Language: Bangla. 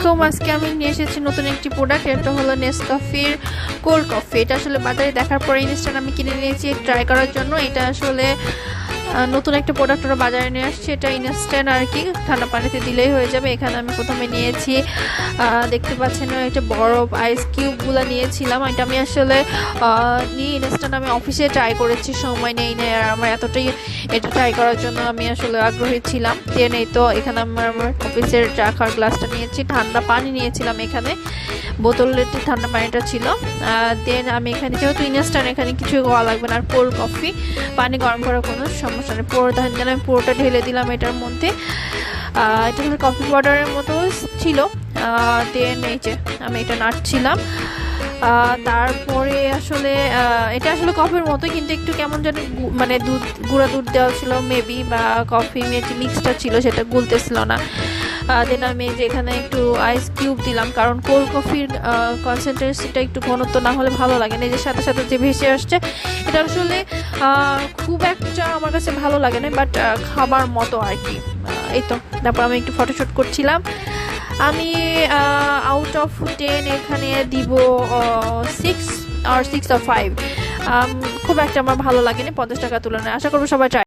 আলাইকুম। আজকে আমি নিয়ে এসেছি নতুন একটি প্রোডাক্ট এটা হলো নেসকফির কোল্ড কফি এটা আসলে বাজারে দেখার পরে জিনিসটা আমি কিনে নিয়েছি ট্রাই করার জন্য। এটা আসলে নতুন একটা প্রোডাক্ট ওরা বাজারে নিয়ে আসছে, এটা ইনস্ট্যান্ট আর কি, ঠান্ডা পানিতে দিলেই হয়ে যাবে। এখানে আমি প্রথমে নিয়েছি দেখতে পাচ্ছেন একটা বরফ আইস কিউবগুলো নিয়েছিলাম। এটা আমি আসলে নিয়ে ইনস্ট্যান্ট আমি অফিসে ট্রাই করেছি, সময় নেই নেই, আর আমার এতটাই, এটা ট্রাই করার জন্য আমি আসলে আগ্রহী ছিলাম। দেন এই তো, এখানে আমার আমার অফিসের খাওয়ার গ্লাসটা নিয়েছি, ঠান্ডা পানি নিয়েছিলাম এখানে বোতলের ঠান্ডা পানিটা ছিল। দেন আমি এখানে যেহেতু ইনস্ট্যান্ট এখানে কিছু হওয়া লাগবে না, আর কোল্ড কফি পানি গরম করার কোনো সমস্যা নেই পুরোটা যেন আমি পুরোটা ঢেলে দিলাম এটার মধ্যে। এটা হলো কফি পাউডারের মতো ছিল। দেন এই যে আমি এটা নাড়ছিলাম। তারপরে আসলে এটা আসলে কফির মতো কিন্তু একটু কেমন যেন মানে দুধ, গুঁড়া দুধ দেওয়া ছিল মেবি বা কফি মিক্সটা ছিল, সেটা গুলতেছিল না। দেন আমি যে এখানে একটু আইস কিউব দিলাম, কারণ কোল্ড কফির কনসেন্ট্রেসিটা একটু ঘনত্ব না হলে ভালো লাগে না। যে সাথে সাথে যে ভেসে আসছে, এটা আসলে খুব একটা আমার কাছে ভালো লাগে না বাট খাবার মতো আর কি এই তো, তারপর আমি একটু ফটোশ্যুট করছিলাম। আমি আউট অফ টেন এখানে দিব সিক্স আর সিক্স অফ ফাইভ খুব একটা আমার ভালো লাগেনি, পঞ্চাশ টাকা তুলনায়। আশা করব সবাই try